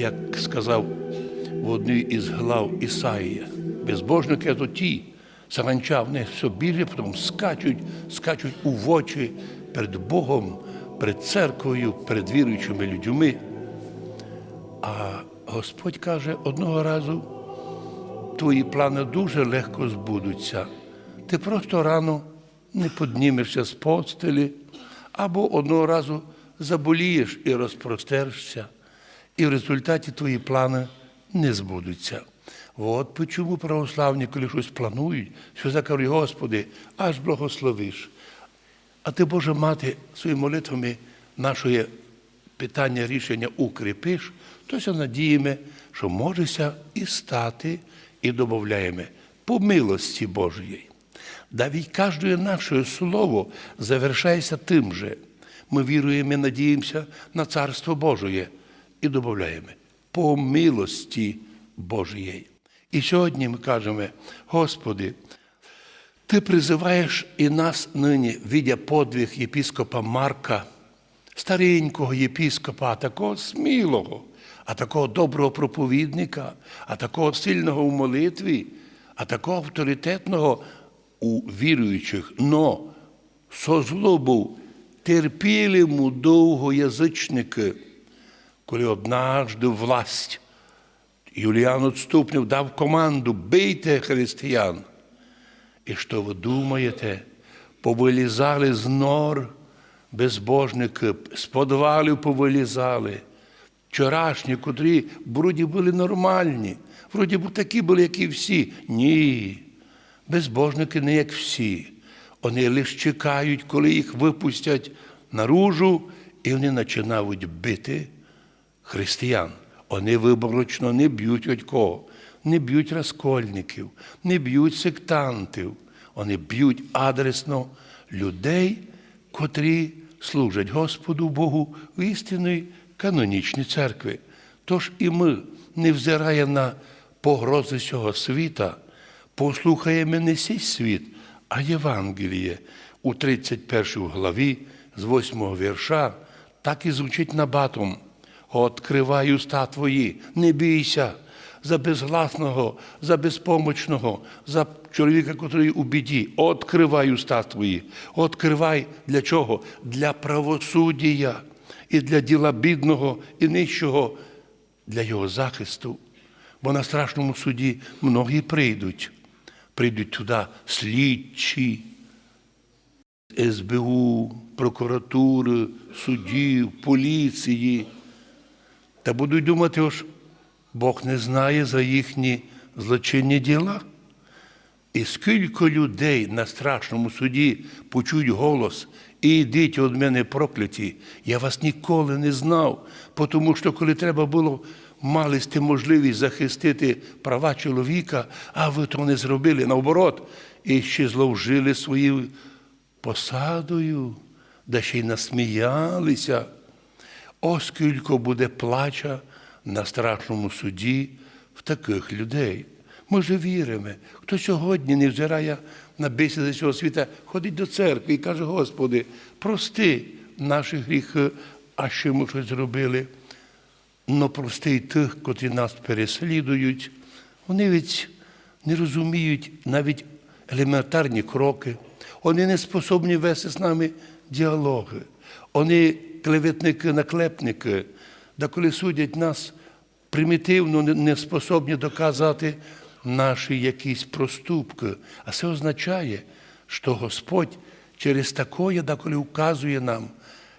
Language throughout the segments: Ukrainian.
як сказав в одній із глав Ісаїя, безбожники то ті, саранча, вони все більше, потім скачуть, скачуть у очі перед Богом, перед церквою, перед віруючими людьми. А Господь каже, одного разу твої плани дуже легко збудуться. Ти просто рано не піднімешся з постелі, або одного разу заболієш і розпростершся, і в результаті твої плани не збудуться. От чому православні, коли щось планують, що закажуть, Господи, аж благословиш. А ти, Боже мати, своїми молитвами нашої питання рішення укріпиш, то ся надіємо, що можеся і стати, і додаємо по милості Божої. Да кожне наше слово завершається тим же. Ми віруємо і надіємося на Царство Божє і додаємо по милості Божої. І сьогодні ми кажемо, Господи, ти призиваєш і нас нині, видя подвиг єпіскопа Марка, старенького єпіскопа, такого смілого, а такого доброго проповідника, а такого сильного у молитві, а такого авторитетного у віруючих, но со злобу терпіли йому довго язичники, коли однажды власть Юліан Отступнів дав команду бийте християн. І що ви думаєте? Повилізали з нор безбожники, з подвалів повилізали. Вчорашні, котрі вроді були нормальні, вроді б такі були, як і всі. Ні. Безбожники не як всі. Вони лише чекають, коли їх випустять наружу, і вони починають бити християн. Вони виборочно не б'ють от кого, не б'ють розкольників, не б'ють сектантів. Вони б'ють адресно людей, котрі служать Господу Богу в істинній канонічній церкві. Тож і ми, невзирає на погрози цього світа, послухаємо не сей світ, а Євангеліє у 31 главі з 8 вірша, так і звучить набатом. Откривай уста твої, не бійся за безгласного, за безпомочного, за чоловіка, який у біді. Откривай уста твої. Откривай для чого? Для правосуддя і для діла бідного і нижчого, для його захисту. Бо на страшному суді многі прийдуть. Прийдуть туди слідчі, СБУ, прокуратури, суддів, поліції. Та будуть думати, ось Бог не знає за їхні злочинні діла. І скільки людей на страшному суді почують голос, і йдіть від мене прокляті, я вас ніколи не знав, тому що коли треба було мали можливість захистити права чоловіка, а ви то не зробили наоборот, і ще зловжили своєю посадою, да ще й насміялися. Оскільки буде плача на страшному суді в таких людей. Ми ж віримо, хто сьогодні не взирає на бесіди цього світа, ходить до церкви і каже, Господи, прости наші гріхи, а ще ми щось зробили. Но прости й тих, котрі нас переслідують. Вони ведь не розуміють навіть елементарні кроки. Вони не способні вести з нами діалоги. Вони клеветники, наклепники, да коли судять нас примітивно, не способні доказати наші якісь проступки. А це означає, що Господь через такое, да коли указує нам,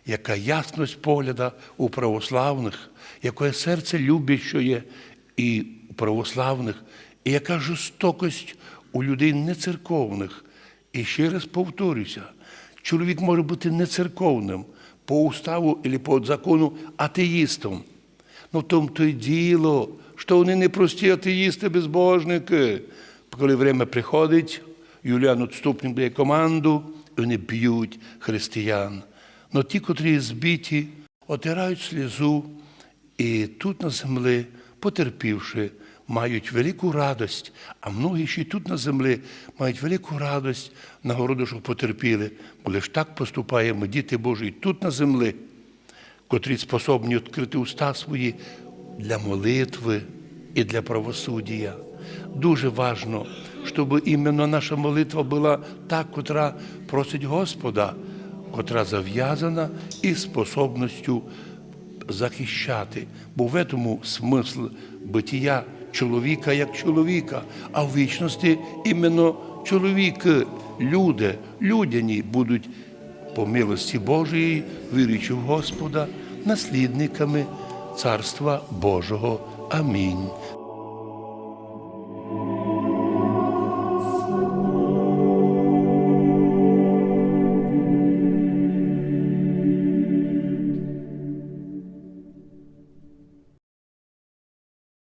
яка ясність погляда у православних, яке серце любящое і у православних, і яка жорстокость у людей нецерковних. І ще раз повторюся, чоловік може бути нецерковним по уставу або по закону атеїстом. Ну в тому то й діло, що вони не прості атеїсти, безбожники. Коли время приходить, Юліан Отступник дає команду, і вони б'ють християн. Но ті, котрі збиті, отирають слізу, і тут на землі, потерпівши, мають велику радость, а многі ще й тут на землі мають велику радость, нагороду, що потерпіли. Бо лиш так поступаємо, діти Божі, тут на землі, котрі способні відкрити уста свої для молитви і для правосуддя. Дуже важно, щоб іменно наша молитва була та, котра просить Господа, котра зав'язана із способністю захищати. Бо в цьому смисл битія чоловіка як чоловіка, а в вічності іменно чоловіки, люди, людяні будуть по милості Божої, вірючи в Господа, наслідниками Царства Божого. Амінь.